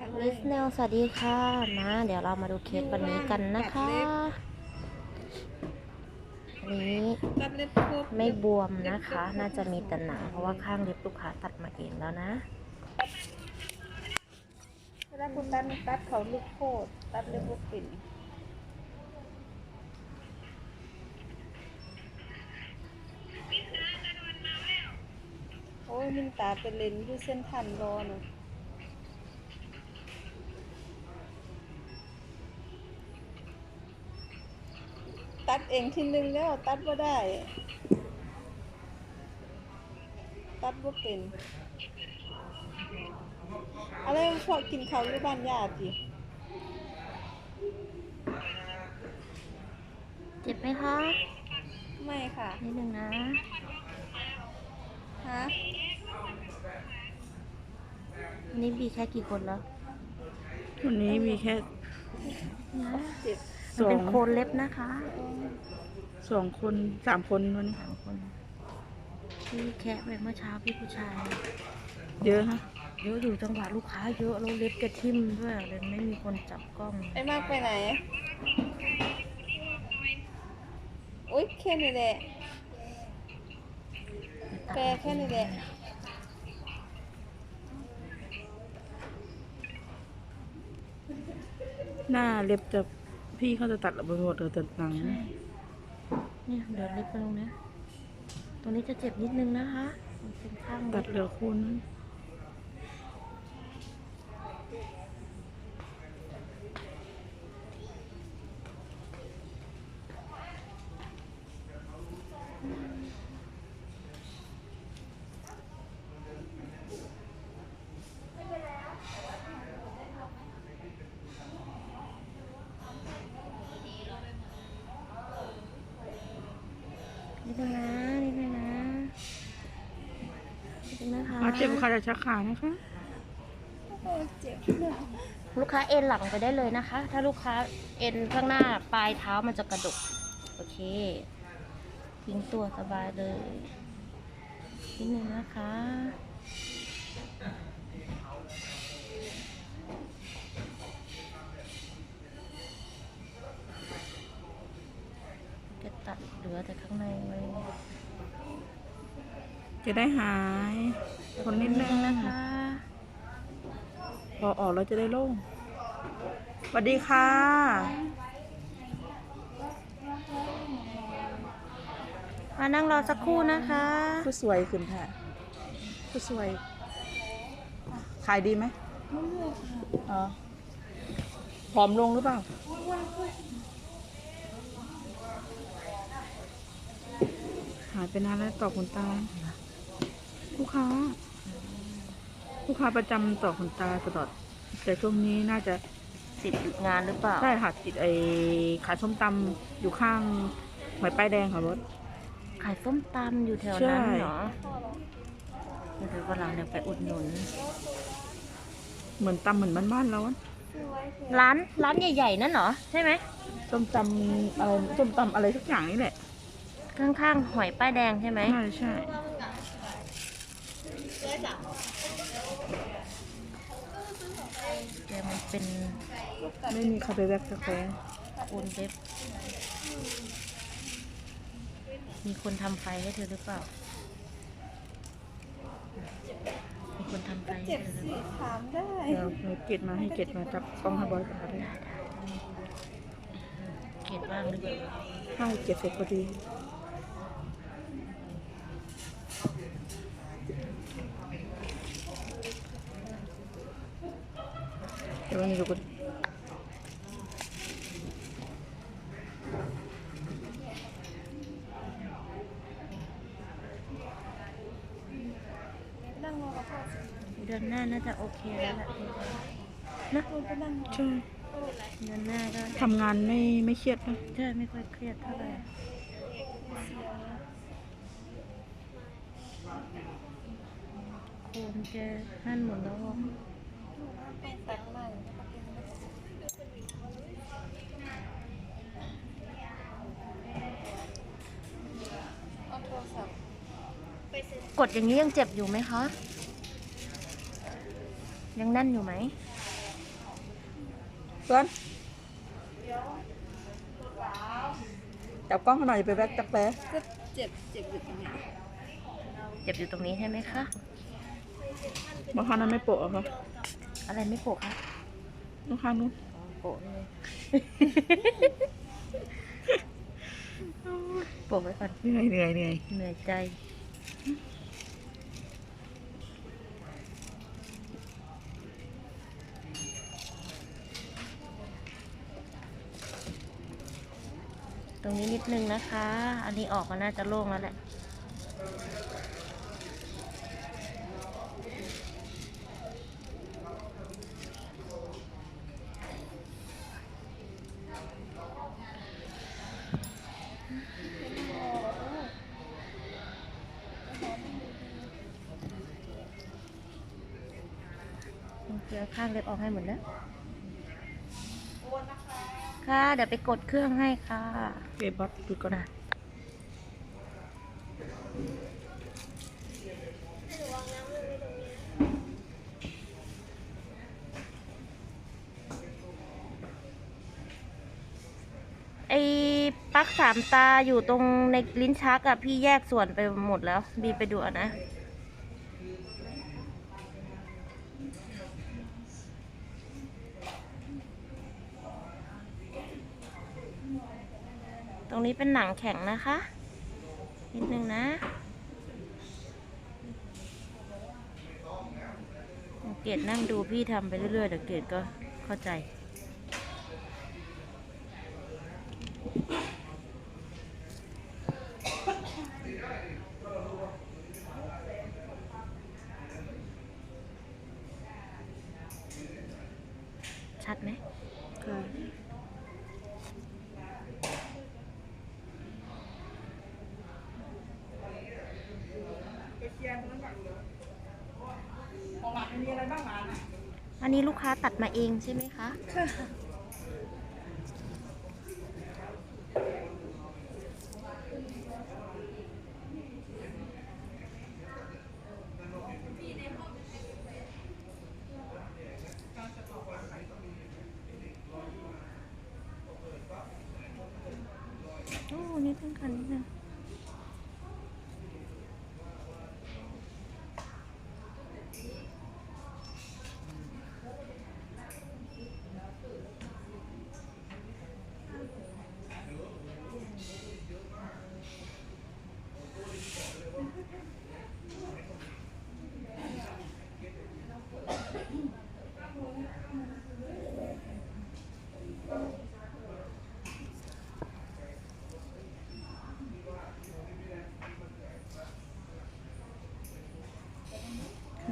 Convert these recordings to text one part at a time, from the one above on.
ลิสเนลสวัสดีค่ะ มา เดี๋ยวเรามาดูเคสวันนี้กันนะคะอันนี้ไม่บวมนะคะ น่าจะมีแต่หนังเพราะว่าข้างเล็บลูกค้าตัดมาเองแล้วนะเวลาคุณตัดตัดเขาลูกโคตรตัดเล็บบุกปิ่นโอ้ยมินตาเป็นเลนอยู่เส้นทันรอนะตัด เองทีนึงแล้ว ตัดบ่ได้ ตัดบ่เป็นอะไรพอกินเขาวอยู่บ้านญาติดิเจ็บไหมคะไม่ค่ะนิดนึงนะฮะวันนี้บีแค่กี่คนแล้ว วันนี้มีแค่นะเจ็บ มันเป็นโคนเล็บนะคะสองคนสามคนวันนี้สามคนพี่แคะไปเมื่อเช้าพี่ผู้ชาย เยอะฮะเยอะอยู่จังหวะลูกค้าเยอะแล้วเล็บกระทิ่มด้วยเลยไม่มีคนจับกล้องไอ้มากไปไหนอุ้ยแค่นี้แหละแกแค่นี้แหละหน้าเล็บจะ พี่เขาจะตัดระเบิดหมดเลยแต่หนังเนี่ยเดี๋ยวเล็บไปตรงเนี้ยตรงนี้จะเจ็บนิดนึงนะคะมันเป็นข้างตัเล็ดบเหลือคุณนิดนึงนะนิดนึงนะนิดนึงนะคะ อา เจ็บขาจะชักขานะคะ โอ้เจ็บลูกค้าเอ็นหลังไปได้เลยนะคะ ถ้าลูกค้าเอ็นข้างหน้าปลายเท้ามันจะกระดก โอเค ทิ้งตัวสบายเลยนิดนึงนะคะจะตัดเหลือแต่ข้างในไว้ จะได้หายคนนิดนึงนะคะ พอออกแล้วจะได้โล่งสวัสดีค่ะ มานั่งรอสักครู่นะคะผู้สวยขึ้นค่ะผู้สวย ขายดีไหมอ๋อผอมลงหรือเปล่า หายไปนานแล้วต่อขนตา ลูกค้า ลูกค้าประจำต่อขนตาตลอด แต่ช่วงนี้น่าจะติดงานหรือเปล่าได้ค่ะติดไอ้ขายส้มตำอยู่ข้างหอยป้ายแดงค่ะรถ ขายส้มตำอยู่แถวนั้นใช่เหรอเดี๋ยววันหลังเดี๋ยวไปอุดหนุน เหมือนตำเหมือนบ้านๆเราอะร้านร้านใหญ่ๆนั่นเหรอ ใช่ไหม ส้มตำอะไรส้มตำอะไรทุกอย่างนี่แหละ ข้างๆหอยป้ายแดงใช่ไหม ใช่ใช่ แต่มัน เป็นไม่มีคาเฟ่แบ็กกาแฟโอนเล็บ มีคนทำไฟให้เธอหรือเปล่า มีคนทำไฟให้เจ็บเธอหรือสิเปล่าถามได้ เดี๋ยวหนูเกตมาให้เกตมาจับกล้องให้บอยก่อนค่ะพี่เกลียดบ้างหรือเปล่า ให้เกตเสร็จพอดี เดี๋ยววันนี้ดูกันนั่งรอกับพ่อสิเดือนหน้าน่าจะโอเคแล้วแหละนะคุณไปนั่งเดือนหน้าก็ทำงานไม่ไม่เครียดนะใช่ไม่ค่อยเครียดเท่าไหร่โคนแกหั่นหมดแล้ว ตัดใหม่เอาโทรศัพท์กดอย่างนี้ยังเจ็บอยู่ไหมคะ ยังแน่นอยู่ไหมเพื่อนจับกล้องเขาหน่อยอย่าไปแวกจักแร้ก็เจ็บเจ็บอยู่ตรงนี้เจ็บอยู่ตรงนี้ใช่ไหมคะ บางครั้งนั้นไม่โปะอะค่ะอะไรไม่โปะคะบางครั้งนู้นอ๋อโปะเลย โปะไว้ก่อนเหนื่อยเหนื่อยเหนื่อยเหนื่อยใจ ตรงนี้นิดนึงนะคะ อันนี้ออกก็น่าจะโล่งแล้วแหละ เดี๋ยวข้างเล็บออกให้หมดแล้ว ค่ะ เดี๋ยวไปกดเครื่องให้ค่ะเก็บบัตรดูก่อนนะไอ้ปลั๊กสามตาอยู่ตรงในลิ้นชักอะพี่แยกส่วนไปหมดแล้ว บีไปดูอะนะ ตรงนี้เป็นหนังแข็งนะคะ นิดนึงนะเกดนั่งดูพี่ทำไปเรื่อยๆเดี๋ยวเกดก็เข้าใจ ชัดไหม ค่ะ อันนี้ลูกค้าตัดมาเองใช่ไหมคะโ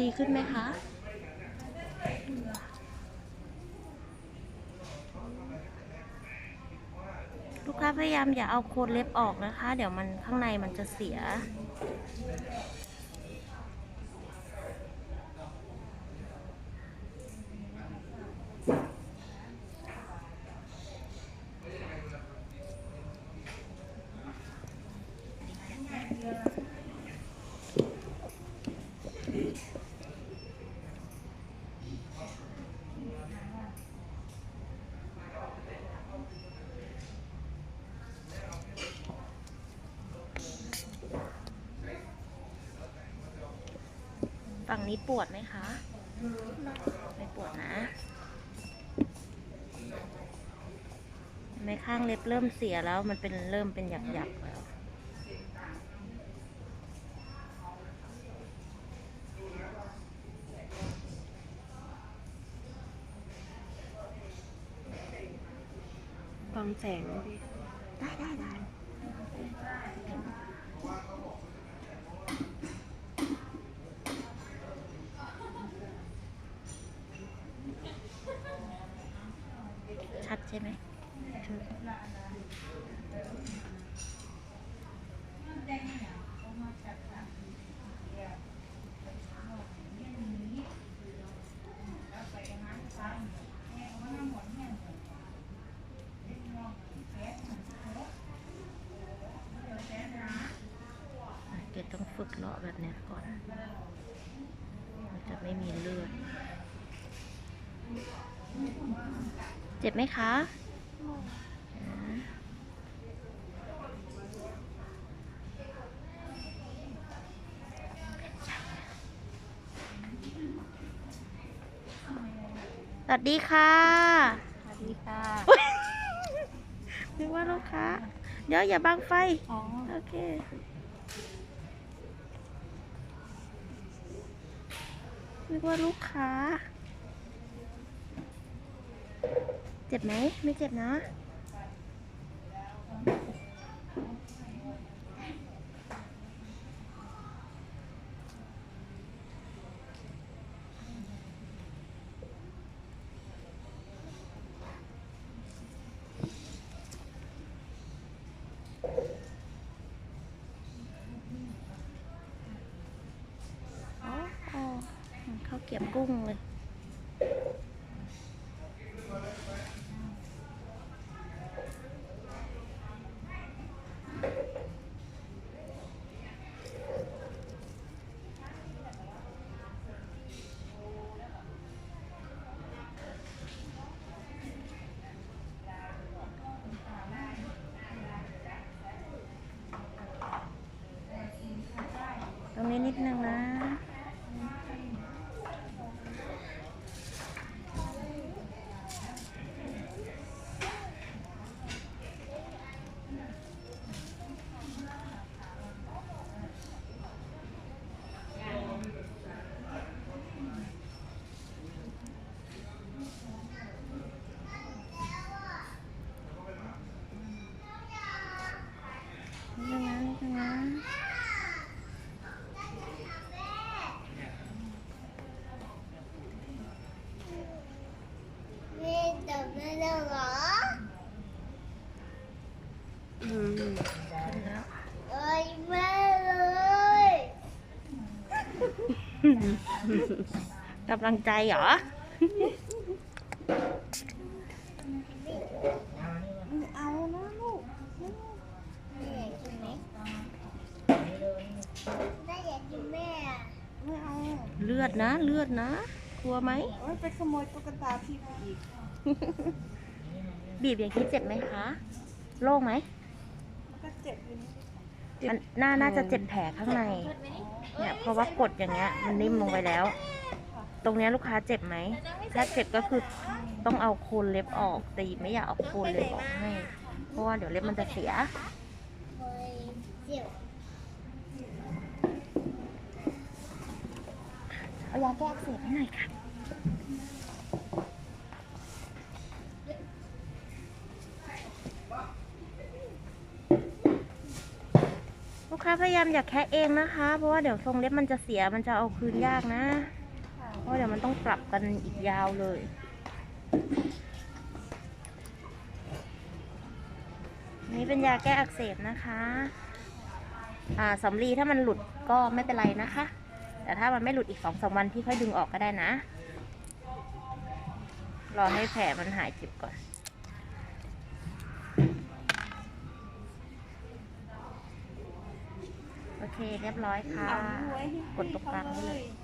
ดีขึ้นไหมคะ ลูกค้าพยายามอย่าเอาโคนเล็บออกนะคะ เดี๋ยวมันข้างในมันจะเสีย งนี้ปวดไหมคะ ไม่ปวดนะเห็นไม่ข้างเล็บเริ่มเสียแล้วมันเป็นเริ่มเป็นหยักๆแล้ว ฟังแสงไหมพี่ ได้ได้ได้ ช่ไหมเกดต้องฝึกเลาะแบบนี้ก่อน มันจะไม่มีเลือด เจ็บไหมคะสวัสดีค่ะ สวัสดีค่ะนึกว่าลูกค้า เดี๋ยวอย่าบังไฟอ๋อโอเค นึกว่าลูกค้า เจ็บไหม ไม่เจ็บนะอ๋ออ๋อข้าวเกรียบกุ้งเลย นิดนึงนะ นี่นะนี่นะ แม่จับได้แล้วเหรอ อืมขึ้นแล้ว เอ้ยแม่เลย กำลังใจเหรอไม่เอานะลูกแม่อยากกินไหมแม่อยากกินแม่อะไม่เอาเลือดนะ เลือดนะ กลัวไหมโอ้ยไปขโมยตุ๊กตาพี่ไปอีก บีบอย่างนี้เจ็บไหมคะ โล่งไหม มันก็เจ็บอยู่นี่ มันน่าน่าจะเจ็บแผลข้างใน เนี่ยเพราะว่ากดอย่างเงี้ย มันนิ่มลงไปแล้ว ตรงเนี้ยลูกค้าเจ็บไหม ถ้าเจ็บก็คือต้องเอาโคนเล็บออกแต่หยิบไม่อยากเอาโคนเล็บออกให้ เพราะว่าเดี๋ยวเล็บมันจะเสียโอ้ยเจ็บเอายาแก้อักเสบให้หน่อยค่ะ ลูกค้า พยายามอย่าแคะเองนะคะ เพราะว่าเดี๋ยวทรงเล็บมันจะเสียมันจะเอาคืนยากนะ เพราะเดี๋ยวมันต้องปรับกันอีกยาวเลยนี่เป็นยาแก้อักเสบนะคะ อ่าสำลีถ้ามันหลุดก็ไม่เป็นไรนะคะ แต่ถ้ามันไม่หลุดอีกสองสามวันพี่ค่อยดึงออกก็ได้นะ รอให้แผลมันหายเจ็บก่อน เคเรียบร้อยค่ะเอาไว้ให้กดตรงกลางไว้เลยพี่